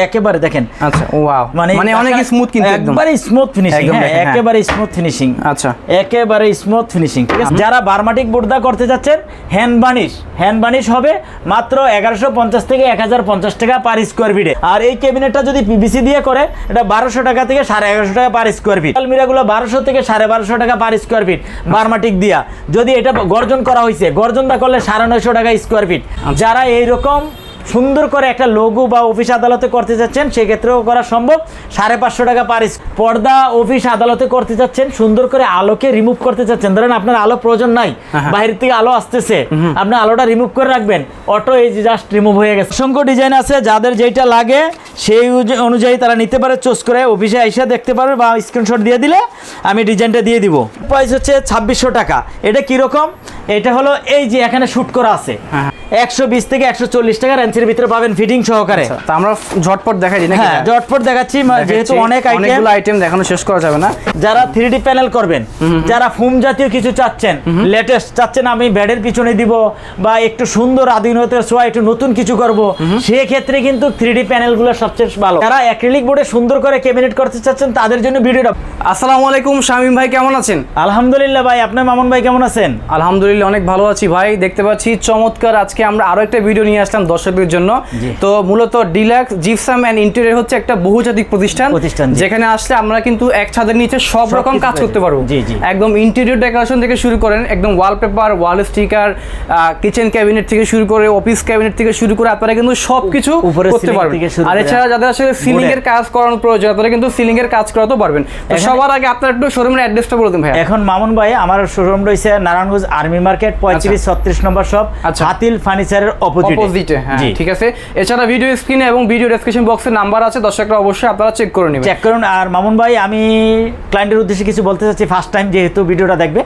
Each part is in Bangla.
একেবারে দেখেন আচ্ছা ওয়াও মানে মানে অনেক স্মুথ কিন্তু একবারে স্মুথ ফিনিশিং হ্যাঁ দেখেন, হ্যাঁ। একেবারে স্মুথ ফিনিশিং আচ্ছা। একেবারে স্মুথ ফিনিশিং ঠিক আছে? যারা বার্মাটিক করতে যাচ্ছেন হ্যান্ড বানিশ হ্যান্ড বানিশ হবে মাত্র এগারোশো পঞ্চাশ থেকে এক হাজার পঞ্চাশ টাকা পার স্কোয়ার ফিটে আর এই ক্যাবিনেটটা যদি পিভিসি দিয়ে করে এটা বারোশো টাকা থেকে সাড়ে এগারোশো টাকা পার স্কোয়ার ফিট আলমিরাগুলো বারোশো থেকে সাড়ে বারোশো টাকা পার স্কোয়ার ফিট বার্মাটিক দিয়া। যদি এটা গর্জন করা হয়েছে গর্জনটা করলে সাড়ে নয়শো টাকা স্কোয়ার ফিট যারা এইরকম সুন্দর করে একটা লঘু বা অফিস আদালতে করতে যাচ্ছেন সেক্ষেত্রেও করা সম্ভব। সাড়ে পাঁচশো টাকা পারিস পর্দা অফিস আদালতে করতে যাচ্ছেন সুন্দর করে আলোকে রিমুভ করতে চাচ্ছেন ধরেন আপনার আলো প্রয়োজন নাই হ্যাঁ। বাইরে থেকে আলো আসতেছে আপনি আলোটা রিমুভ করে রাখবেন। অটো এই জাস্ট রিমুভ হয়ে গেছে। অসংখ্য ডিজাইন আছে যাদের যেটা লাগে সেই অনুযায়ী তারা নিতে পারে চুজ করে অফিসে এসে দেখতে পারবে বা স্ক্রিনশট দিয়ে দিলে আমি ডিজাইনটা দিয়ে দিব। প্রাইস হচ্ছে ছাব্বিশশো টাকা। এটা কীরকম? এটা হলো এই যে এখানে শুট করা আছে। হ্যাঁ। একশো বিশ থেকে একশো চল্লিশ টাকা রেঞ্জের ভিতরে পাবেন ফিটিং সহকারে। আচ্ছা, তা আমরা ঝটপট দেখাই দিই নাকি? হ্যাঁ জটপট দেখাচ্ছি যেহেতু অনেক আইটেম আইটেম দেখানো শেষ করা যাবে না। যারা থ্রি ডি প্যানেল করবেন যারা ফুম জাতীয় কিছু চাচ্ছেন লেটেস্ট চাচ্ছেন আমি ব্যাডের পিছনে দিব বা একটু সুন্দর আধুনিকতার ছোঁয়া একটু নতুন কিছু করব সেক্ষেত্রে কিন্তু থ্রি ডি প্যানেলগুলো সবচেয়ে ভালো। যারা অ্যাক্রিলিক বোর্ডে সুন্দর করে ক্যাবিনেট করতে চাচ্ছেন তাদের জন্য ভিডিওটা আসসালামু আলাইকুম শামীম ভাই কেমন আছেন? আলহামদুলিল্লাহ ভাই আপনার মামুন ভাই কেমন আছেন? আলহামদুলিল্লাহ অনেক ভালো আছি ভাই। দেখতে পাচ্ছি চমৎকার আজকে আমরা আরও একটা ভিডিও নিয়ে আসলাম দর্শকদের জন্য। তো মূলত ডিলাক্স জিপসাম অ্যান্ড ইন্টেরিয়র হচ্ছে একটা বহুজাতিক প্রতিষ্ঠান। প্রতিষ্ঠান, যেখানে আসলে আমরা কিন্তু এক ছাদের নিচে সব সব রকম কাজ করতে পারব। একদম ইন্টেরিয়র ডেকোরেশন থেকে শুরু করেন একদম wallpaper wall sticker kitchen cabinet থেকে শুরু করে অফিস ক্যাবিনেট থেকে শুরু করে আপনারা কিন্তু সবকিছু উপরে করতে পারবেন। আর এছাড়া যাদের আসলে সিলিং এর কাজ করানোর প্রয়োজন আপনারা কিন্তু সিলিং এর কাজ করাতেও পারবেন। তো সবার আগে আপনার একটু শোরুমের অ্যাড্রেসটা বলে দিন ভাই এখন মামুন ভাই আমার শোরুম রয়েছে নারায়ণগঞ্জ আর্মি মার্কেট পঁয়ত্রিশ ছত্রিশ নম্বর সব আচ্ছা। হাতিল ফার্নিচারের অপোজিট অপোজিটে হ্যাঁ ঠিক আছে। এছাড়া ভিডিও স্ক্রিনে এবং ভিডিও ডেসক্রিপশন বক্সে নাম্বার আছে দর্শকরা অবশ্যই আপনারা চেক করে নেবেন। চেক করুন। আর মামুন ভাই আমি ক্লায়েন্টের উদ্দেশ্যে কিছু বলতে চাচ্ছি ফার্স্ট টাইম যেহেতু ভিডিওটা দেখবে।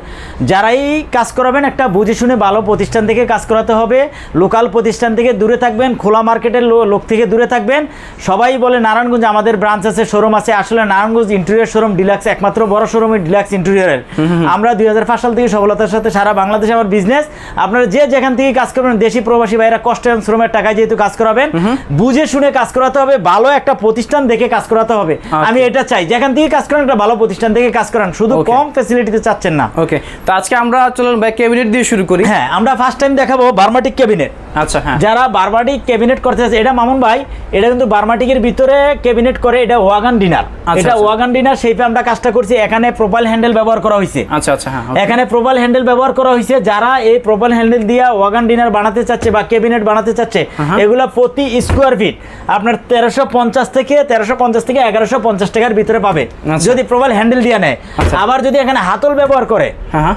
যারাই কাজ করাবেন একটা বুঝে শুনে ভালো প্রতিষ্ঠান থেকে কাজ করাতে হবে। লোকাল প্রতিষ্ঠান থেকে দূরে থাকবেন খোলা মার্কেটের লোক থেকে দূরে থাকবেন। সবাই বলে নারায়ণগঞ্জ আমাদের ব্রাঞ্চ আছে শোরুম আছে। আসলে নারায়ণগঞ্জ ইন্টেরিয়র শোরুম ডিলাক্স একমাত্র বড় শোরুম ডিলাক্স ইন্টেরিয়রের আমরা দুই হাজার পাঁচ সাল থেকে সফলতার সাথে সারা বাংলাদেশে আমার বিজনেস আপনারা যে যেখান থেকে কাজ করবেন দেশি প্রবাসী ভাইরা কষ্ট এবং শ্রমের টাকায় যেহেতু কাজ করাবেন বুঝে শুনে কাজ করাতে হবে ভালো একটা প্রতিষ্ঠান দেখে কাজ করাতে হবে। আমি এটা চাই যেখান থেকে কাজ করেন একটা ভালো প্রতিষ্ঠান থেকে কাজ করান শুধু কম ফ্যাসিলিটিতে চাচ্ছেন না। ওকে তো আজকে আমরা চলুন ভাই ক্যাবিনেট দিয়ে শুরু করি। হ্যাঁ আমরা ফার্স্ট টাইম দেখাবো বার্মাটিক ক্যাবিনেট আচ্ছা হ্যাঁ। যারা বার্মাটিক ক্যাবিনেট করতে চাচ্ছে এটা মামুন ভাই এটা কিন্তু বার্মাটিকের ভিতরে ক্যাবিনেট করে এটা ওয়াগান ডিনার আচ্ছা, এটা আচ্ছা। ওয়াগান ডিনার সেইপে আমরা কাজটা করছি এখানে প্রোফাইল হ্যান্ডেল ব্যবহার করা হয়েছে। আচ্ছা আচ্ছা হ্যাঁ এখানে প্রোফাইল হ্যান্ডেল ব্যবহার করা হয়েছে যারা এই প্রোফাইল হ্যান্ডেল দিয়ে ওয়াগান ডিনার বানাতে চাচ্ছে বা ক্যাবিনেট বানাতে চাচ্ছে এগুলো প্রতি স্কোয়ার ফিট আপনার তেরোশো পঞ্চাশ থেকে তেরোশো পঞ্চাশ থেকে এগারোশো পঞ্চাশ টাকার ভিতরে পাবে। আচ্ছা। যদি প্রবাল হ্যান্ডেল দিয়ে নেয়। আচ্ছা। আবার যদি এখানে হাতল ব্যবহার করে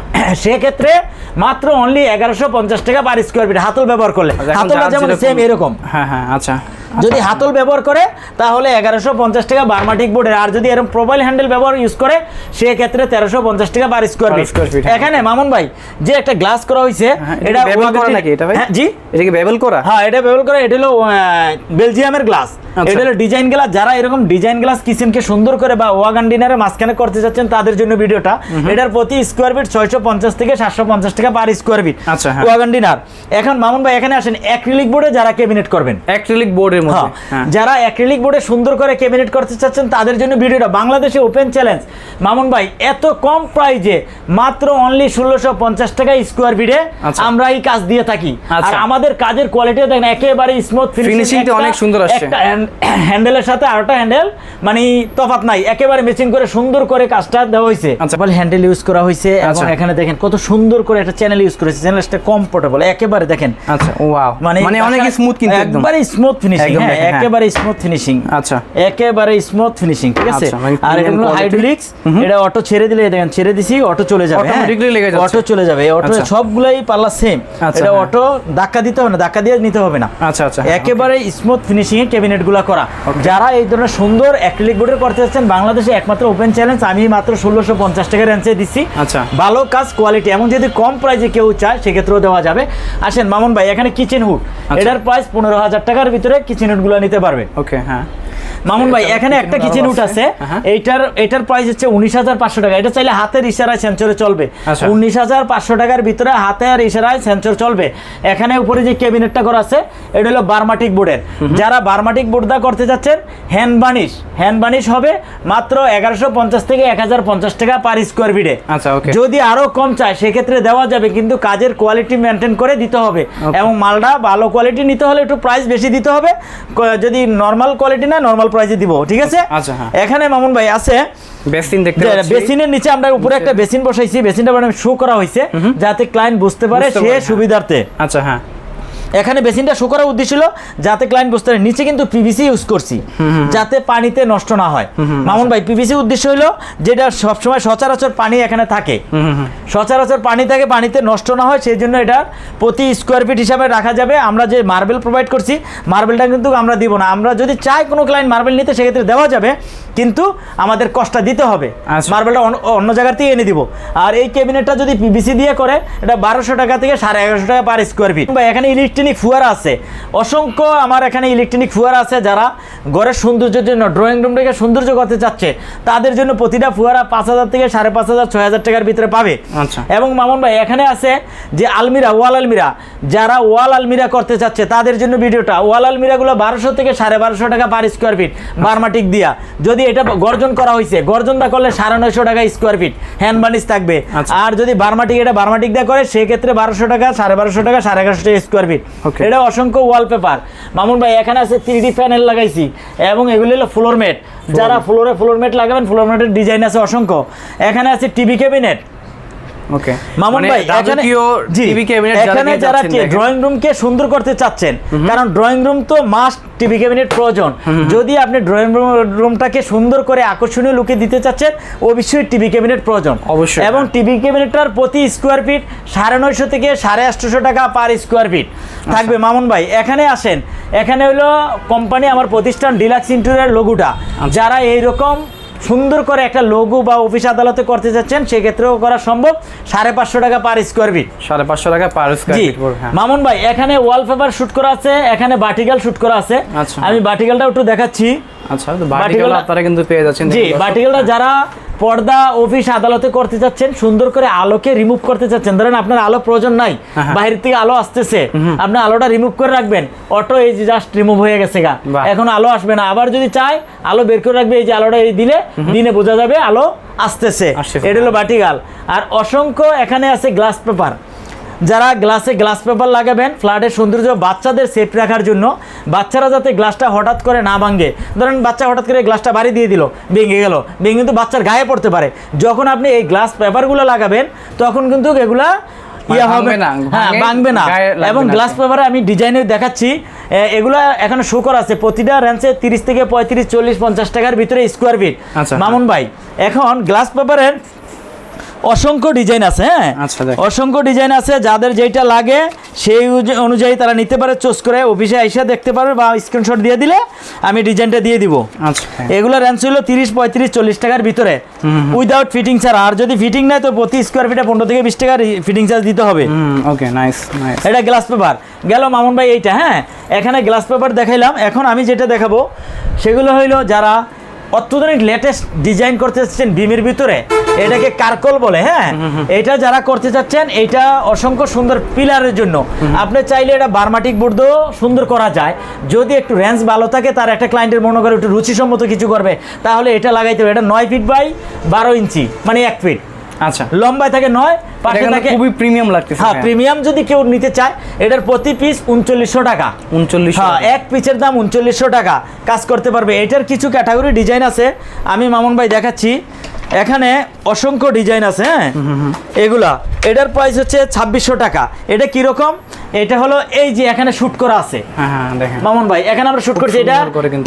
সেক্ষেত্রে মাত্র অনলি এগারোশো পঞ্চাশ টাকা পার স্কোয়ার ফিট হাতল ব্যবহার করলে। আচ্ছা, হাতলটা যেমন সেম। এরকম। হ্যাঁ হ্যাঁ আচ্ছা। যদি হাতল ব্যবহার করে তাহলে এগারোশো পঞ্চাশ টাকা বার্মাটিক বোর্ডের। আর যদি এরকম প্রোফাইল হ্যান্ডেল ব্যবহার ইউজ করে সে ক্ষেত্রে তেরোশো পঞ্চাশ টাকা বার স্কোয়ার ফিট। এখানে মামুন ভাই যে একটা গ্লাস করা হয়েছে হ্যাঁ, এটা ব্যবহার করা নাকি এটা ভাই? হ্যাঁ, জি। এটা কি বেবল করা? হ্যাঁ এটা ব্যবহার করা এটা হলো বেলজিয়ামের গ্লাস। এটা হলো ডিজাইন গ্লাস যারা এরকম ডিজাইন গ্লাস কিচেনকে সুন্দর করে বা ওয়াগান ডিনারে মাঝখানে করতে চাচ্ছেন তাদের জন্য ভিডিওটা। এটার প্রতি স্কোয়ার ফিট ছয়শো পঞ্চাশ থেকে সাতশো পঞ্চাশ টাকা পার স্কোয়ার ফিট আচ্ছা, হ্যাঁ। ওয়াগান ডিনার এখন মামুন ভাই এখানে আসেন অ্যাক্রিলিক বোর্ডে যারা ক্যাবিনেট করবেন। অ্যাক্রিলিক বোর্ডের মধ্যে হ্যাঁ, হ্যাঁ। যারা অ্যাক্রিলিক বোর্ডে সুন্দর করে ক্যাবিনেট করতে চাচ্ছেন তাদের জন্য ভিডিওটা। বাংলাদেশে ওপেন চ্যালেঞ্জ মামুন ভাই এত কম প্রাইজে মাত্র অনলি ষোলোশো পঞ্চাশ টাকা স্কোয়ার ফিটে আচ্ছা। আমরা এই কাজ দিয়ে থাকি। আর আচ্ছা। আমাদের কাজের কোয়ালিটি দেখেন একেবারে স্মুথ Finishing টা অনেক সুন্দর আসছে। হ্যান্ডেলের সাথে আরেকটা হ্যান্ডেল মানে তফাৎ নাই একেবারে মেচিং করে সুন্দর করে কাজটা দেওয়া হয়েছে। আচ্ছা। হ্যান্ডেল ইউজ করা হয়েছে এবং আচ্ছা। এখানে দেখেন কত সুন্দর করে একটা চ্যানেল ইউজ করেছে চ্যানেলটা কমফোর্টেবল একেবারে দেখেন। আচ্ছা ওয়াও মানে মানে অনেক স্মুথ কিন্তু একদম। একবারে স্মুথ ফিনিশিং হ্যাঁ হ্যাঁ। একেবারে স্মুথ ফিনিশিং আচ্ছা। একেবারে স্মুথ ফিনিশিং ঠিক আছে? আচ্ছা, মানে আর এটা হলো হাইড্রোলিক্স এটা অটো ছেড়ে দিলে দেখেন ছেড়ে দিছি অটো চলে যাবে হ্যাঁ। Automatically লেগে যাচ্ছে। অটো চলে যাবে অটো আচ্ছা। সবগুলাই পাল্লা সেম এটা হ্যাঁ। অটো ধাক্কা দিতে হবে না ধাক্কা দিয়ে নিতে হবে না। আচ্ছা আচ্ছা হ্যাঁ, একেবারে স্মুথ ফিনিশিং এ ক্যাবিনেট গুলা করা। যারা এই ধরনের সুন্দর অ্যাক্রিলিক বোর্ডের করতে চাচ্ছেন বাংলাদেশে একমাত্র ওপেন চ্যালেঞ্জ আমি মাত্র ষোলোশো পঞ্চাশ টাকা রেঞ্জে দিচ্ছি। আচ্ছা। ভালো কাজ কোয়ালিটি এমন যদি কম প্রাইসে কেউ চায় সেক্ষেত্রেও দেওয়া যাবে। আসেন মামুন ভাই এখানে কিচেন হুড আচ্ছা। এটার প্রাইস পনেরো হাজার টাকার ভিতরে কিচেন হুডগুলো নিতে পারবে। ওকে হ্যাঁ। মামুন ভাই এখানে একটা কিচেন উঠ আছে। এইটার এটার প্রাইস হচ্ছে উনিশ হাজার পাঁচশো টাকা। এটা চাইলে হাতের ইশারায় সেন্সরে চলবে। আচ্ছা। উনিশ হাজার পাঁচশো টাকার ভিতরে হাতের ইশারায় সেন্সর চলবে। এখানে উপরে যে ক্যাবিনেটটা করা আছে এটা হলো বার্মাটিক বোর্ডের যারা বার্মাটিক বোর্ড দা করতে যাচ্ছেন হ্যান্ড বানিশ হ্যান্ড বানিশ হবে মাত্র এগারোশো পঞ্চাশ থেকে এক হাজার পঞ্চাশ টাকা পার স্কোয়ার ফিটে যদি আরও কম চায় সেক্ষেত্রে দেওয়া যাবে কিন্তু কাজের কোয়ালিটি মেনটেন করে দিতে হবে। এবং মালটা ভালো কোয়ালিটি নিতে হলে একটু প্রাইস বেশি দিতে হবে। যদি নর্মাল কোয়ালিটি না নর্মাল প্রাইসে দিব ঠিক আছে? আচ্ছা, হ্যাঁ। এখানে মামুন ভাই আছে। বেসিন দেখতে পাচ্ছি। বেসিনের নিচে আমরা উপরে একটা বেসিন বসাইছি বেসিনটা মানে শো করা হয়েছে যাতে ক্লায়েন্ট বুঝতে পারে সে হ্যাঁ। সুবিধার্থে। আচ্ছা হ্যাঁ। এখানে বেসিনটা শো করার উদ্দেশ্য ছিল যাতে ক্লায়েন্ট বুঝতে পারে নিচে কিন্তু পিভিসি ইউজ করছি। যাতে পানিতে নষ্ট না হয়। মামুন ভাই পিভিসি উদ্দেশ্য হলো যেটা সবসময় সচরাচর পানি এখানে থাকে। সচরাচর পানি থাকে পানিতে নষ্ট না হয় সেই জন্য এটা প্রতি স্কোয়ার ফিট হিসাবে রাখা যাবে। আমরা যে মার্বেল প্রোভাইড করছি মার্বেলটা কিন্তু আমরা দিব না। আমরা যদি চাই কোনো ক্লায়েন্ট মার্বেল নিতে সেক্ষেত্রে দেওয়া যাবে কিন্তু আমাদের কষ্টটা দিতে হবে। আচ্ছা। মার্বেলটা অন্য- অন্য জায়গা থেকে এনে দিব। আর এই ক্যাবিনেটটা যদি পিভিসি দিয়ে করে এটা বারোশো টাকা থেকে সাড়ে এগারোশো টাকা পার স্কোয়ার ফিট বা এখানে ইলেকট্রনিক ফুয়ারা আছে অসংখ্য আমার এখানে ইলেকট্রনিক ফুয়ারা আছে যারা ঘরের সৌন্দর্যের জন্য ড্রয়িং রুমটাকে সৌন্দর্য করতে চাচ্ছে তাদের জন্য প্রতিটা ফুয়ারা পাঁচ হাজার থেকে সাড়ে পাঁচ হাজার ছয় হাজার টাকার ভিতরে পাবে আচ্ছা। এবং মামুন ভাই এখানে আছে যে আলমিরা ওয়াল আলমিরা যারা ওয়াল আলমিরা করতে চাচ্ছে তাদের জন্য ভিডিওটা ওয়াল আলমিরাগুলো বারোশো থেকে সাড়ে বারোশো টাকা পার স্কোয়ার ফিট বার্মাটিক দিয়া যদি এটা গর্জন করা হয়েছে গর্জনটা করলে সাড়ে নয়শো টাকা স্কোয়ার ফিট হ্যান্ড বানিশ থাকবে আচ্ছা। আর যদি বার্মাটিক এটা বার্মাটিক দিয়ে করে সেক্ষেত্রে বারোশো টাকা সাড়ে বারোশো টাকা সাড়ে এগারোশো টাকা স্কোয়ার ফিট. এটা অসংখ্য ওয়ালপেপার মামুন ভাই এখানে আছে থ্রি প্যানেল লাগাইছি এবং এগুলি হলো ফ্লোর মেট যারা ফ্লোরে ফ্লোর মেট লাগাবেন ফ্লোর মেটের ডিজাইন আছে অসংখ্য। এখানে আছে টিভি ক্যাবিনেট ওকে মামুন ভাই এখানে টিভি ক্যাবিনেট এখানে যারা ড্রয়িং রুমকে সুন্দর করতে চাচ্ছেন কারণ ড্রয়িং রুম তো মাস্ট টিভি ক্যাবিনেট প্রয়োজন। যদি আপনি ড্রয়িং রুম রুমটাকে সুন্দর করে আকর্ষণীয় লুকে দিতে চাচ্ছেন অবশ্যই টিভি ক্যাবিনেট প্রয়োজন। অবশ্যই, এবং হ্যাঁ। টিভি ক্যাবিনেটটার প্রতি স্কোয়ার ফিট সাড়ে নয়শো থেকে সাড়ে আটশোশো টাকা পার স্কোয়ার ফিট। থাকবে। মামুন ভাই এখানে আসেন। এখানে হলো কোম্পানি আমার প্রতিষ্ঠান ডিলাক্স ইন্টেরিয়ার লোগোটা আচ্ছা। যারা এইরকম সুন্দর করে একটা লঘু বা অফিস আদালতে করতে যাচ্ছেন সেক্ষেত্রেও করা সম্ভব। সাড়ে পাঁচশো টাকা পার স্কোয়ার ফিট সাড়ে পাঁচশো টাকা পার স্কোয়ার হ্যাঁ। মামুন ভাই এখানে ওয়ালপেপার শুট করা আছে এখানে বাটিকাল শুট করা আছে। আচ্ছা। আমি বাটিকালটা একটু দেখাচ্ছি। আচ্ছা তো বাটিগুলো বাটিগুলো- আপনারা কিন্তু পেয়ে যাচ্ছেন জি দেখুন। যারা পর্দা অফিস আদালতে করতে চাচ্ছেন সুন্দর করে আলোকে রিমুভ করতে চাচ্ছেন ধরেন আপনার আলো প্রয়োজন নাই হ্যাঁ। বাইরে থেকে আলো আসতেছে আপনি আলোটা রিমুভ করে রাখবেন অটো এই যে জাস্ট রিমুভ হয়ে গেছে গা। এখন আলো আসবে না। আবার যদি চায় আলো বের করে রাখবে এই যে আলোটা এই দিলে দিনে বোঝা যাবে আলো আসতেছে। এটা হলো বাটিকাল। আর অসংখ্য এখানে আছে গ্লাস পেপার যারা গ্লাসে গ্লাস পেপার লাগাবেন ফ্ল্যাটের সৌন্দর্য বাচ্চাদের সেফ রাখার জন্য। বাচ্চারা যাতে গ্লাসটা হঠাৎ করে না ভাঙে। ধরেন বাচ্চা হঠাৎ করে গ্লাসটা বাড়ি দিয়ে দিল ভেঙে গেল ভেঙে কিন্তু বাচ্চার গায়ে পড়তে পারে। যখন আপনি এই গ্লাস পেপারগুলো লাগাবেন তখন কিন্তু এগুলা ইয়া হবে। না, হ্যাঁ ভাঙবে না। এবং গ্লাস পেপারে আমি ডিজাইনে দেখাচ্ছি এগুলা এখানে শো করা আছে। প্রতিটা রেঞ্জে তিরিশ থেকে পঁয়ত্রিশ চল্লিশ পঞ্চাশ টাকার ভিতরে স্কোয়ার ফিট আচ্ছা। মামুন ভাই এখন গ্লাস পেপারের অসংখ্য ডিজাইন আছে হ্যাঁ? আচ্ছা, অসংখ্য ডিজাইন আছে যাদের যেটা লাগে সেই অনুযায়ী তারা নিতে পারে চুজ করে অফিসে এসে দেখতে পারবে বা স্ক্রিনশট দিয়ে দিলে আমি ডিজাইনটা দিয়ে দিব। আচ্ছা। এগুলো রেঞ্জ হলো তিরিশ পঁয়ত্রিশ চল্লিশ টাকার ভিতরে। উইদাউট ফিটিং ছাড়া। আর যদি ফিটিং নেয় তো প্রতি স্কোয়ার ফিটে পনেরো থেকে বিশ টাকার ফিটিং চার্জ দিতে হবে। ওকে নাইস নাইস এটা গ্লাস পেপার গেল মামুন ভাই এইটা হ্যাঁ? এখানে গ্লাস পেপার দেখাইলাম। এখন আমি যেটা দেখাবো সেগুলো হইল যারা অত্যাধুনিক লেটেস্ট ডিজাইন করতে চাচ্ছেন বিমের ভিতরে। এটাকে কারকল বলে হ্যাঁ? এটা যারা করতে চাচ্ছেন এটা অসংখ্য সুন্দর পিলারের জন্য। আপনি চাইলে এটা বার্মাটিক বোর্ড সুন্দর করা যায়। যদি একটু রেঞ্জ ভালো থাকে তার একটা ক্লায়েন্টের মনে করে একটু রুচিসম্মত কিছু করবে তাহলে এটা লাগাইতে হবে। এটা নয় ফিট বাই বারো ইঞ্চি মানে এক ফিট আচ্ছা। লম্বায় থাকে নয় পাশে থাকে খুবই প্রিমিয়াম লাগতেছে হ্যাঁ প্রিমিয়াম যদি কেউ নিতে চায় এটার প্রতি পিস উনচল্লিশশো টাকা। উনচল্লিশ হ্যাঁ এক পিসের দাম উনচল্লিশশো টাকা। কাজ করতে পারবে। এটার কিছু ক্যাটাগরি ডিজাইন আছে আমি মামুন ভাই দেখাচ্ছি। এখানে অসংখ্য ডিজাইন আছে হ্যাঁ? এগুলা। এটার প্রাইস হচ্ছে ছাব্বিশশো টাকা। এটা কীরকম এটা হলো এই যে এখানে শুট করা আছে। হ্যাঁ হ্যাঁ মামুন ভাই এখানে আমরা শুট করছি। এটা।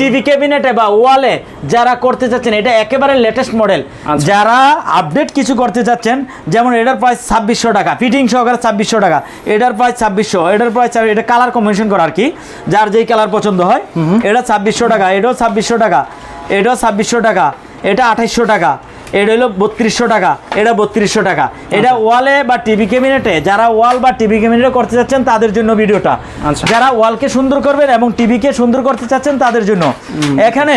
টিভি ক্যাবিনেটে বা ওয়ালে যারা করতে চাচ্ছেন এটা একেবারে লেটেস্ট মডেল আচ্ছা। যারা আপডেট কিছু করতে চাচ্ছেন যেমন এটার প্রাইস ছাব্বিশশো টাকা ফিটিং সহকারে ছাব্বিশশো টাকা। এটার প্রাইস ছাব্বিশশো এটার প্রাইস এটা কালার কম্বিনেশন করা আর কি। যার যেই কালার পছন্দ হয় এটা ছাব্বিশশো টাকা এটাও ছাব্বিশশো টাকা এটাও ছাব্বিশশো টাকা এটা আঠাইশশো টাকা। এটা হলো বত্রিশশো টাকা এটা বত্রিশশো টাকা। এটা ওয়ালে বা টিভি ক্যাবিনেটে যারা ওয়াল বা টিভি ক্যাবিনেটে করতে চাচ্ছেন তাদের জন্য ভিডিওটা। আচ্ছা। যারা ওয়ালকে সুন্দর করবেন এবং টিভিকে সুন্দর করতে চাচ্ছেন তাদের জন্য। এখানে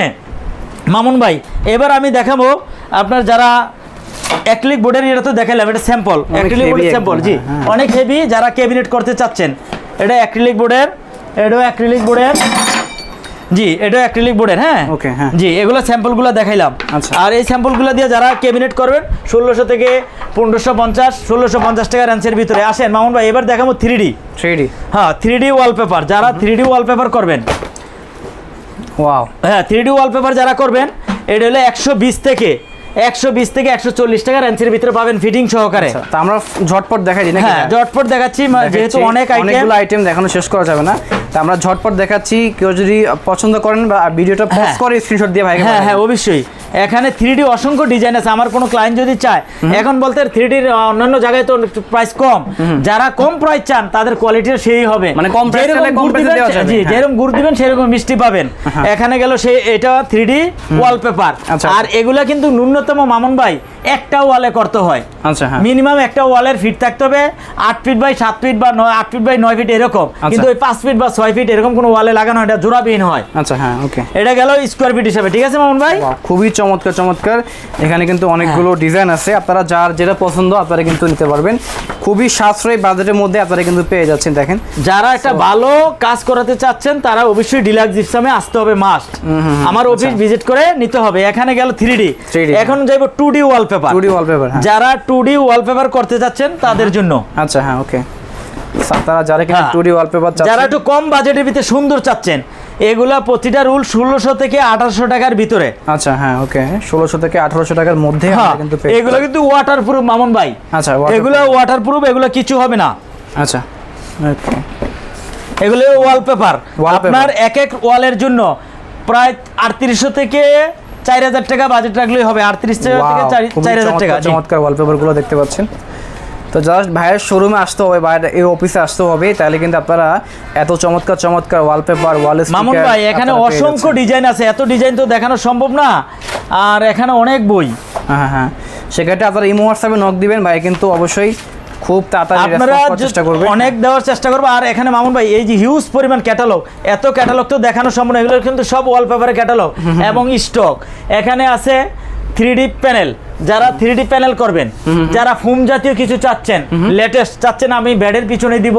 মামুন ভাই এবার আমি দেখাবো আপনার যারা অ্যাক্রিলিক বোর্ডের এটা তো দেখালাম এটা স্যাম্পল অ্যাক্রিলিক বোর্ডের স্যাম্পল জি। হ্যাঁ, অনেক হেভি যারা ক্যাবিনেট করতে চাচ্ছেন। এটা অ্যাক্রিলিক বোর্ডের এটাও অ্যাক্রিলিক বোর্ডের জি এটা অ্যাক্রিলিক বোর্ডের হ্যাঁ? ওকে হ্যাঁ। জি এগুলো স্যাম্পলগুলো দেখাইলাম। আচ্ছা। আর এই স্যাম্পলগুলো দিয়ে যারা ক্যাবিনেট করবেন ষোলোশো থেকে পনেরোশো পঞ্চাশ ষোলোশো পঞ্চাশ টাকা রেঞ্জের ভিতরে। আসেন মামুন ভাই এবার দেখাবো থ্রি ডি থ্রি ডি হ্যাঁ থ্রি ডি ওয়ালপেপার যারা থ্রি ডি ওয়ালপেপার করবেন। ওয়াও হ্যাঁ থ্রি ডি ওয়ালপেপার যারা করবেন এটা হলো একশো বিশ থেকে একশো বিশ থেকে একশো চল্লিশ টাকা রেঞ্জের ভিতরে পাবেন ফিটিং সহকারে। আচ্ছা তা আমরা ঝটপট দেখাই দিই নাকি? হ্যাঁ ঝটপট দেখাচ্ছি যেহেতু অনেক আইটেম অনেকগুলো আইটেম দেখানো শেষ করা যাবে না। তা আমরা ঝটপট দেখাচ্ছি কেউ যদি পছন্দ করেন বা ভিডিওটা পজ হ্যাঁ। করে স্ক্রিনশট দিয়ে ভাইকে হ্যাঁ হ্যাঁ অবশ্যই। এখানে থ্রি ডি অসংখ্য ডিজাইন আছে। আমার কোনো ক্লায়েন্ট যদি চায় এখন বলতে থ্রি ডির অন্যান্য জায়গায় তো প্রাইস কম। যারা কম প্রাইস চান তাদের কোয়ালিটির সেই হবে। মানে কম জি হ্যাঁ। যেরকম গুড় দিবেন সেরকম মিষ্টি পাবেন। এখানে গেল সেই এটা থ্রি ডি ওয়ালপেপার আচ্ছা। আর এগুলা কিন্তু ন্যূনতম মামুন ভাই একটা ওয়ালে করতে হয়। আচ্ছা হ্যাঁ। মিনিমাম একটা ওয়ালের ফিট থাকতে হবে। আট ফিট বাই সাত ফিট বা নয় আট ফিট বাই নয় ফিট এরকম। কিন্তু ওই পাঁচ ফিট বা ছয় ফিট এরকম কোনো ওয়ালে লাগানো হয়, এটা জোড়াবিহীন হয়। আচ্ছা হ্যাঁ ওকে এটা গেল স্কোয়ার ফিট হিসাবে। ঠিক আছে মামুন ভাই? খুবই চমৎকার চমৎকার। এখানে কিন্তু অনেকগুলো হ্যাঁ। ডিজাইন আছে। আপনারা যার যেটা পছন্দ আপনারা কিন্তু নিতে পারবেন। খুবই সাশ্রয়ী বাজেটের মধ্যে আপনারা কিন্তু পেয়ে যাচ্ছেন দেখেন। যারা একটা ভালো কাজ করাতে চাচ্ছেন তারা অবশ্যই ডিলাক্স জিপসামে আসতে হবে মাস্ট আমার অফিস ভিজিট করে নিতে হবে। এখানে গেল থ্রি ডি 3D এখন যাইব two D wallpaper two D wallpaper যারা টু ডি ওয়ালপেপার করতে চাচ্ছেন তাদের জন্য। আচ্ছা হ্যাঁ ওকে তারা যারা কিনা হ্যাঁ। টু ডি ওয়ালপেপার যারা একটু কম বাজেটের ভিতরে সুন্দর চাচ্ছেন এগুলা প্রতিটা রুল ষোলোশো থেকে আঠারোশো টাকার ভিতরে। আচ্ছা হ্যাঁ ওকে ষোলোশো থেকে আঠারোশো টাকার মধ্যে হ্যাঁ, কিন্তু এগুলো কিন্তু ওয়াটার প্রুফ মামুন ভাই। আচ্ছা এগুলো ওয়াটার প্রুফ এগুলো কিছু হবে না। আচ্ছা এগুলো ওয়ালপেপার। আপনার এক এক ওয়ালের জন্য প্রায় আটত্রিশশো থেকে চার হাজার টাকা বাজেট রাখলেই হবে। আটত্রিশ থেকে চার- হাজার টাকা চমৎকার জি। চমৎকার ওয়ালপেপারগুলো দেখতে পাচ্ছেন। তো জাস্ট ভাইয়ের শোরুমে আসতে হবে বাইরে এই অফিসে আসতে হবে তাহলে কিন্তু আপনারা এত চমৎকার চমৎকার ওয়ালপেপার ওয়াল মামুন ভাই এখানে অসংখ্য ডিজাইন আছে এত ডিজাইন তো দেখানো সম্ভব না। আর এখানে অনেক বই। হ্যাঁ হ্যাঁ। সেক্ষেত্রে আপনারা ইমো হোয়াটসঅ্যাপে নক দিবেন ভাই কিন্তু অবশ্যই খুব তাড়াতাড়ি চেষ্টা করবেন। অনেক দেওয়ার চেষ্টা করব। আর এখানে মামুন ভাই এই যে হিউজ পরিমাণ ক্যাটালগ এত ক্যাটালগ তো দেখানো সম্ভব না এগুলো কিন্তু সব ওয়ালপেপারের ক্যাটালগ এবং স্টক এখানে আছে থ্রি প্যানেল যারা থ্রি প্যানেল করবেন যারা ফোম জাতীয় কিছু চাচ্ছেন লেটেস্ট চাচ্ছেন আমি ব্যাডের পিছনে দিব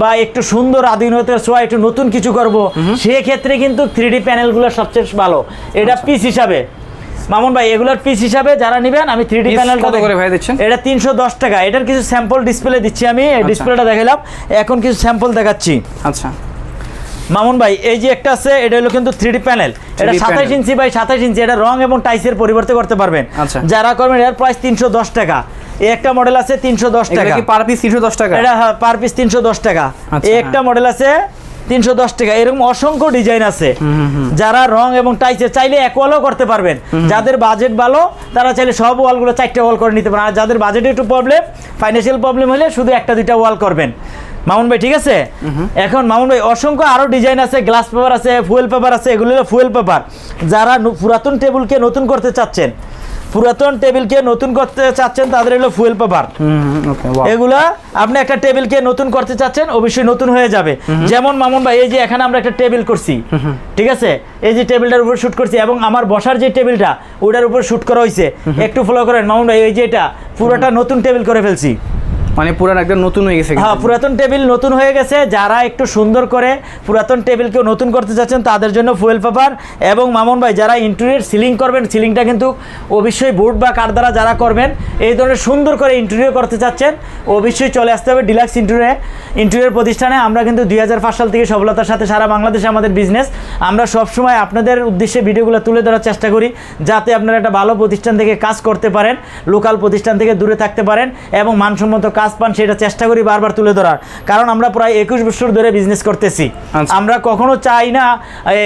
বা একটু সুন্দর আধুনিকতার ছোঁয়া একটু নতুন কিছু করব সেক্ষেত্রে কিন্তু থ্রি প্যানেলগুলো সবচেয়ে ভালো। এটা পিস হিসাবে। মামুন ভাই এগুলোর পিস হিসাবে যারা নেবেন আমি থ্রি ডি প্যানেলটা করে ভাই দিচ্ছেন? এটা তিনশো দশ টাকা। এটার কিছু স্যাম্পল ডিসপ্লে দিচ্ছি আমি আচ্ছা। ডিসপ্লেটা দেখালাম। এখন কিছু স্যাম্পল দেখাচ্ছি। আচ্ছা। মামুন ভাই এই যে একটা আছে এটা হলো কিন্তু থ্রি প্যানেল এটা 3D সাতাইশ ইঞ্চি বাই সাতাইশ ইঞ্চি এটা রং এবং টাইসের পরিবর্তে করতে পারবেন। আচ্ছা। যারা করবেন এর প্রাইস তিনশো দশ টাকা। এই একটা মডেল আছে তিনশো দশ টাকা। কি পার পিস তিনশো দশ টাকা? এটা পার পিস তিনশো দশ টাকা। আচ্ছা, এই একটা হ্যাঁ। মডেল আছে তিনশো দশ টাকা। এরকম অসংখ্য ডিজাইন আছে। যারা রং এবং টাইসে চাইলে এক ওয়ালও করতে পারবেন। যাদের বাজেট ভালো তারা চাইলে সব ওয়ালগুলো চারটে ওয়াল করে নিতে পারেন। আর যাদের বাজেটে একটু প্রবলেম ফাইন্যান্সিয়াল প্রবলেম হলে শুধু একটা দুইটা ওয়াল করবেন। মামুন ভাই ঠিক আছে? এখন মামুন ভাই অসংখ্য আরও ডিজাইন আছে গ্লাস পেপার আছে ফুয়েল পেপার আছে এগুলো হলো ফুয়েল পেপার যারা পুরাতন টেবিলকে নতুন করতে চাচ্ছেন পুরাতন টেবিলকে নতুন করতে চাচ্ছেন তাদের হলো ফুয়েল পেপার হুম ওকে এগুলা আপনি একটা টেবিলকে নতুন করতে চাচ্ছেন অবশ্যই নতুন হয়ে যাবে। যেমন মামুন ভাই এই যে এখানে আমরা একটা টেবিল করছি ঠিক আছে? এই যে টেবিলটার উপর শুট করছি এবং আমার বসার যে টেবিলটা ওটার উপর শুট করা হয়েছে একটু ফলো করেন মামুন ভাই এই যে এটা পুরোটা নতুন টেবিল করে ফেলছি। মানে পুরান একদম নতুন হয়ে গেছে হ্যাঁ পুরাতন টেবিল নতুন হয়ে গেছে। যারা একটু সুন্দর করে পুরাতন টেবিলকে নতুন করতে চাচ্ছেন তাদের জন্য ফুয়েল পেপার এবং মামুন ভাই যারা ইন্টেরিয়র সিলিং করবেন সিলিংটা কিন্তু অবশ্যই বোর্ড বা কাঠ দ্বারা যারা করবেন এই ধরনের সুন্দর করে ইন্টেরিয়র করতে চাচ্ছেন অবশ্যই চলে আসতে হবে ডিলাক্স ইন্টেরিয়র ইন্টেরিয়র প্রতিষ্ঠানে আমরা কিন্তু দুই হাজার পাঁচ সাল থেকে সফলতার সাথে সারা বাংলাদেশে আমাদের বিজনেস আমরা সবসময় আপনাদের উদ্দেশ্যে ভিডিওগুলো তুলে ধরার চেষ্টা করি যাতে আপনারা একটা ভালো প্রতিষ্ঠান থেকে কাজ করতে পারেন লোকাল প্রতিষ্ঠান থেকে দূরে থাকতে পারেন এবং মানসম্মত কাজ পান সেটা চেষ্টা করি বারবার তুলে ধরার। কারণ আমরা প্রায় একুশ বছর ধরে বিজনেস করতেছি। আচ্ছা। আমরা কখনো চাই না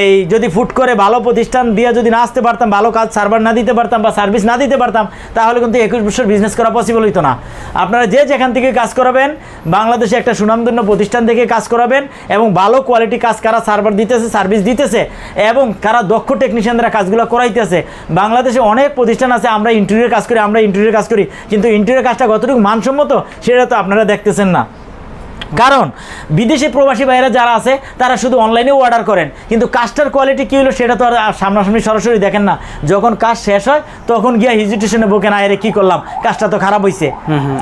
এই যদি ফুট করে ভালো প্রতিষ্ঠান দিয়ে যদি না আসতে পারতাম ভালো কাজ সার্ভার না দিতে পারতাম বা সার্ভিস না দিতে পারতাম তাহলে কিন্তু একুশ বছর বিজনেস করা পসিবল হতো না। আপনারা যে যেখান থেকে কাজ করাবেন বাংলাদেশে একটা সুনামধন্য প্রতিষ্ঠান থেকে কাজ করাবেন এবং ভালো কোয়ালিটি কাজ কারা সার্ভার দিতেছে সার্ভিস দিতেছে এবং কারা দক্ষ টেকনিশিয়ানরা কাজগুলো করাইতেছে। বাংলাদেশে অনেক প্রতিষ্ঠান আছে, আমরা ইন্টেরিয়র কাজ করি, আমরা ইন্টেরিয়র কাজ করি, কিন্তু ইন্টেরিয়র কাজটা কতটুকু মানসম্মত, সেটা তো আপনারা দেখতেছেন না। কারণ বিদেশি প্রবাসী ভাইয়েরা যারা আছে তারা শুধু অনলাইনে অর্ডার করেন। কিন্তু কাজটার কোয়ালিটি কী হলো সেটা তো আর সামনাসামনি সরাসরি দেখেন না। যখন কাজ শেষ হয় তখন গিয়া হিজিটেশনে না আয় কী করলাম? কাজটা তো খারাপ হয়েছে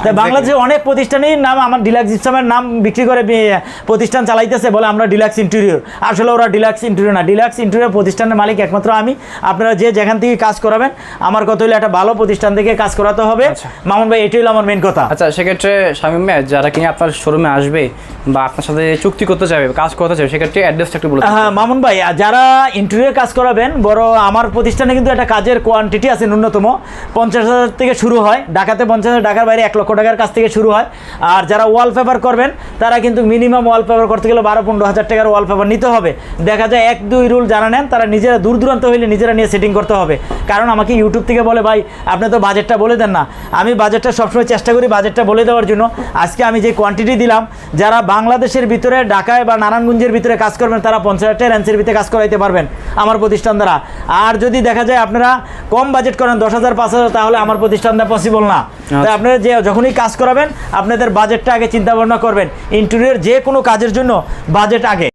তাই বাংলাদেশে অনেক প্রতিষ্ঠানের নাম আমার ডিলাক্স জিপসামের নাম বিক্রি করে প্রতিষ্ঠান চালাইতেছে বলে আমরা ডিলাক্স ইন্টেরিয়র আসলে ওরা ডিলাক্স ইন্টেরিয়র না। ডিলাক্স ইন্টেরিয়র প্রতিষ্ঠানের মালিক একমাত্র আমি। আপনারা যে যেখান থেকে কাজ করাবেন আমার কথা হলো একটা ভালো প্রতিষ্ঠান থেকে কাজ করাতে হবে। মামুন ভাই এটাই হলো আমার মেন কথা। আচ্ছা সেক্ষেত্রে ভাই যারা কিনা আপনার শোরুমে আসবে বা আপনার সাথে চুক্তি করতে চাইবে, কাজ করতে চাইবে, সেক্ষেত্রে অ্যাড্রেসটা একটু বলে দিন। হ্যাঁ মামুন ভাই যারা ইন্টেরিয়র কাজ করাবেন, বড় আমার প্রতিষ্ঠানে কিন্তু একটা কাজের কোয়ান্টিটি আছে ন্যূনতম। পঞ্চাশ হাজার থেকে শুরু হয়, ঢাকাতে পঞ্চাশ হাজার, ঢাকার বাইরে এক লক্ষ টাকার কাছ থেকে শুরু হয়। আর যারা ওয়ালপেপার করবেন, তারা কিন্তু মিনিমাম ওয়ালপেপার করতে গেলে বারো, পনেরো হাজার টাকার ওয়ালপেপার নিতে হবে। দেখা যায় এক, দুই রুল যারা নেন, তারা নিজেরা দূর দূরান্ত হইলে নিজেরা নিয়ে সেটিং করতে হবে। কারণ আমাকে ইউটিউব থেকে বলে, ভাই, আপনি তো বাজেটটা বলে দেন না। আমি বাজেটটা সবসময় চেষ্টা করি বাজেটটা বলে দেওয়ার জন্য। আজকে আমি যে কোয়ান্টিটি দিলাম যারা বাংলাদেশের ভিতরে ঢাকায় বা নারায়ণগঞ্জের ভিতরে কাজ করবেন তারা পঞ্চাশ হাজার রেঞ্জের ভিতরে কাজ করাইতে পারবেন আমার প্রতিষ্ঠান দ্বারা। আর যদি দেখা যায় আপনারা কম বাজেট করেন দশ হাজার পাঁচ হাজার তাহলে আমার প্রতিষ্ঠান দ্বারা পসিবল না। তাই আপনারা যে যখনই কাজ করাবেন আপনাদের বাজেটটা আগে চিন্তা ভাবনা করবেন। ইন্টেরিয়র যে কোনো কাজের জন্য বাজেট আগে।